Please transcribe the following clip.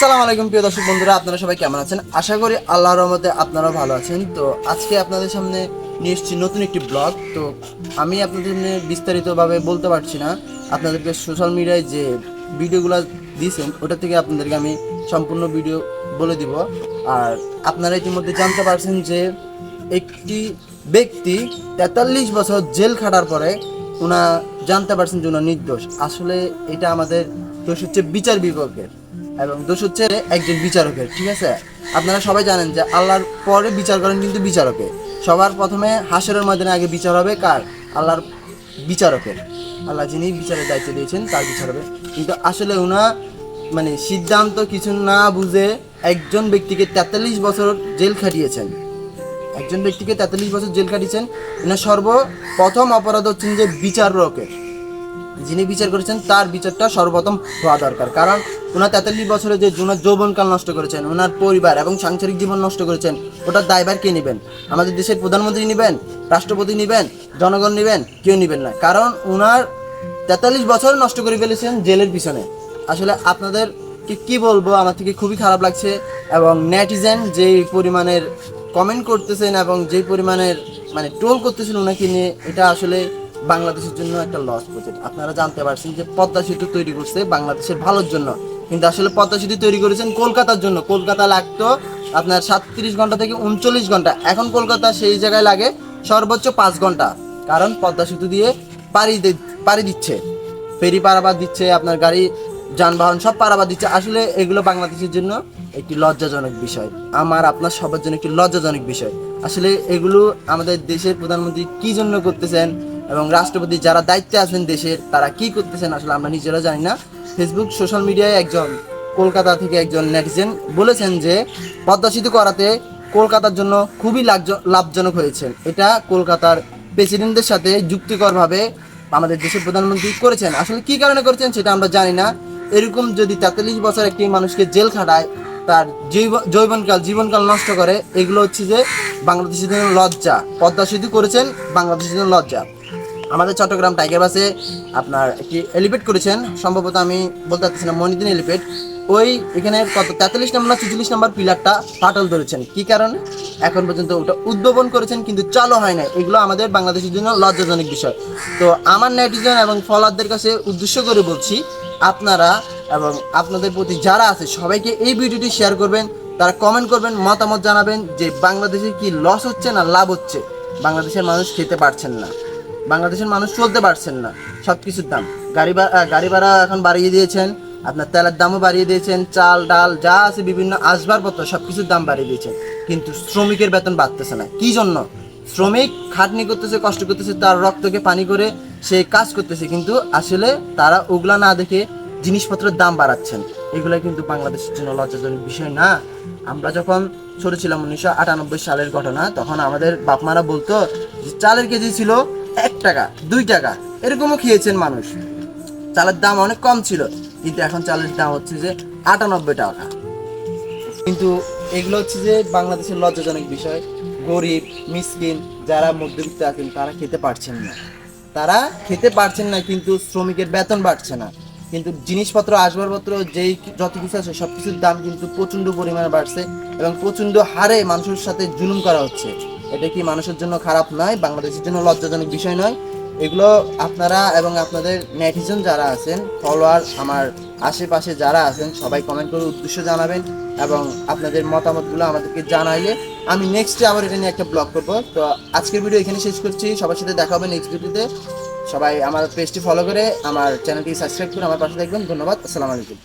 আসসালামু আলাইকুম প্রিয় দর্শক বন্ধুরা, আপনারা সবাই কেমন আছেন? আশা করি আল্লাহর রহমতে আপনারাও ভালো আছেন। তো আজকে আপনাদের সামনে নিয়ে এসেছি নতুন একটি ব্লগ। তো আমি আপনাদের সামনে বিস্তারিতভাবে বলতে পারছি না। আপনাদেরকে সোশ্যাল মিডিয়ায় যে ভিডিওগুলো দিয়েছেন, ওটা থেকে আপনাদেরকে আমি সম্পূর্ণ ভিডিও বলে দিব। আর আপনারা ইতিমধ্যে জানতে পারছেন যে একটি ব্যক্তি তেতাল্লিশ বছর জেল খাটার পরে ওনা জানতে পারছেন যে ওনা নির্দোষ। আসলে এটা আমাদের দোষ হচ্ছে বিচার বিভাগের। এবং দোষ হচ্ছে একজন বিচারকের, ঠিক আছে? আপনারা সবাই জানেন যে আল্লাহর পরে বিচার করেন কিন্তু বিচারকে। সবার প্রথমে হাসরের ময়দানে আগে বিচার হবে কার? আল্লাহর বিচারকের। আল্লাহ যিনি বিচারের দায়িত্ব দিয়েছেন, তার বিচার হবে। কিন্তু আসলে ওনা মানে সিদ্ধান্ত কিছু না বুঝে একজন ব্যক্তিকে তেতাল্লিশ বছর জেল খাটিয়েছেন। একজন ব্যক্তিকে তেতাল্লিশ বছর জেল খাটিয়েছেন ওনার সর্বপ্রথম অপরাধ হচ্ছেন যে বিচারকের। যিনি বিচার করেছেন, তার বিচারটা সর্বপ্রথম হওয়া দরকার। কারণ ওনার তেতাল্লিশ বছরে যে ওনার যৌবনকাল নষ্ট করেছেন, ওনার পরিবার এবং সাংসারিক জীবন নষ্ট করেছেন ওটার দায়ভার কে নেবেন? আমাদের দেশের প্রধানমন্ত্রী নেবেন, রাষ্ট্রপতি নেবেন, জনগণ নেবেন, কেউ নেবেন না। কারণ ওনার তেতাল্লিশ বছর নষ্ট করে ফেলেছেন জেলের পিছনে। আসলে আপনাদের কি বলব, আমার থেকে খুবই খারাপ লাগছে এবং নেটিজেন যে পরিমাণের কমেন্ট করতেছেন এবং যে পরিমাণের মানে ট্রোল করতেছেন ওনাকে নিয়ে, এটা আসলে বাংলাদেশের জন্য একটা লস প্রজেক্ট আপনারা জানতে পারছেন যে পদ্মা সেতু তৈরি করছে বাংলাদেশের ভালোর জন্য। কিন্তু আসলে পদ্মা সেতু তৈরি করেছেন কলকাতার জন্য। কলকাতা লাগতো আপনার সাতত্রিশ ঘণ্টা থেকে উনচল্লিশ ঘণ্টা। এখন কলকাতা সেই জায়গায় লাগে সর্বোচ্চ পাঁচ ঘণ্টা। কারণ পদ্মা সেতু দিয়ে পাড়ি পাড়ি দিচ্ছে। ফেরি পারাবার দিচ্ছে, আপনার গাড়ি, যানবাহন সব পারাবার দিচ্ছে। আসলে এগুলো বাংলাদেশের জন্য একটি লজ্জাজনক বিষয়। আমার, আপনার সবার জন্য একটি লজ্জাজনক বিষয়। আসলে এগুলো আমাদের দেশের প্রধানমন্ত্রী কি জন্য করতেছেন? এবং রাষ্ট্রপতি যারা দায়িত্বে আছেন দেশের, তারা কি করতেছেন আসলে আমরা নিজেরা জানি না। ফেসবুক সোশ্যাল মিডিয়ায় একজন কলকাতা থেকে একজন নেটিজেন বলেছেন যে পদ্মা সেতু করাতে কলকাতার জন্য খুবই লাভজ- লাভজনক হয়েছে। এটা কলকাতার প্রেসিডেন্টদের সাথে যুক্তিকরভাবে আমাদের দেশের প্রধানমন্ত্রী করেছেন। আসলে কি কারণে করেছেন সেটা আমরা জানি না। এরকম যদি তেতাল্লিশ বছর একটি মানুষকে জেল খাটায়, তার জৈব- যৌবনকাল, জীবনকাল নষ্ট করে, এগুলো হচ্ছে যে বাংলাদেশের জন্য লজ্জা। পদ্মা সেতু করেছেন, বাংলাদেশের জন্য লজ্জা। আমাদের চট্টগ্রাম টাইগার বাসে আপনার একটি এলিভেট করেছেন। সম্ভবত আমি বলতে পারতেছি না, মনিদিন এলিভেট ওই এখানে কত, তেতাল্লিশ নম্বর চুচল্লিশ নম্বর পিলারটা ফাটল ধরেছেন। কি কারণে? এখন পর্যন্ত ওটা উদ্ভাবন করেছেন, কিন্তু চালু হয় না এগুলো আমাদের বাংলাদেশের জন্য লজ্জাজনক বিষয়। তো আমার নেটিজন এবং ফলোয়ারদের কাছে উদ্দেশ্য করে বলছি, আপনারা এবং আপনাদের প্রতি যারা আছে, সবাইকে এই ভিডিওটি শেয়ার করবেন। তারা কমেন্ট করবেন, মতামত জানাবেন যে বাংলাদেশে কি লস হচ্ছে না লাভ হচ্ছে। বাংলাদেশের মানুষ খেতে পারছেন না। বাংলাদেশের মানুষ চলতে পারছেন না সব কিছুর দাম। গাড়ি গাড়ি ভাড়া এখন বাড়িয়ে দিয়েছেন, আপনার তেলের দামও বাড়িয়ে দিয়েছেন, চাল, ডাল, যা আছে বিভিন্ন আসবাবপত্র সব কিছুর দাম বাড়িয়ে দিয়েছেন। কিন্তু শ্রমিকের বেতন বাড়তেছে না। কি জন্য? শ্রমিক খাটনি করতেছে, কষ্ট করতেছে, তার রক্তকে পানি করে সে কাজ করতেছে, কিন্তু আসলে তারা ওগুলা না দেখে জিনিসপত্রের দাম বাড়াচ্ছেন। এগুলো কিন্তু বাংলাদেশের জন্য লজ্জাজনক বিষয় না। আমরা যখন ছোট ছিলাম উনিশশো আটানব্বই সালের ঘটনা, তখন আমাদের বাপ মারা বলতো যে, চালের কেজি ছিল এক টাকা, দুই টাকা, এরকমও খেয়েছেন মানুষ। চালের দাম অনেক কম ছিল, কিন্তু এখন চালের দাম হচ্ছে যে আটানব্বই টাকা। কিন্তু এগুলো হচ্ছে যে বাংলাদেশের লজ্জাজনক বিষয়। গরিব, মিসকিন, যারা মধ্যবিত্ত আছেন, তারা খেতে পারছেন না। তারা খেতে পারছেন না, কিন্তু শ্রমিকের বেতন বাড়ছে না। কিন্তু জিনিসপত্র, আসবাবপত্র, যেই যত কিছু আছে সব কিছুর দাম কিন্তু প্রচণ্ড পরিমাণে বাড়ছে এবং প্রচণ্ড হারে মানুষের সাথে জুলুম করা হচ্ছে। এটা কি মানুষের জন্য খারাপ নয়, বাংলাদেশের জন্য লজ্জাজনক বিষয় নয়? এগুলো আপনারা এবং আপনাদের নেটিজন যারা আছেন, ফলোয়ার আমার আশেপাশে যারা আছেন, সবাই কমেন্ট করে উদ্দেশ্য জানাবেন এবং আপনাদের মতামতগুলো আমাদেরকে জানাইলে আমি নেক্সটে আবার এটা নিয়ে একটা ব্লগ করব। তো আজকের ভিডিও এখানে শেষ করছি। সবার সাথে দেখা হবে নেক্সট ভিডিওতে সবাই আমার পেজটি ফলো করে, আমার চ্যানেলটি সাবস্ক্রাইব করে আমার পাশে দেখবেন ধন্যবাদ। আসসালামু আলাইকুম।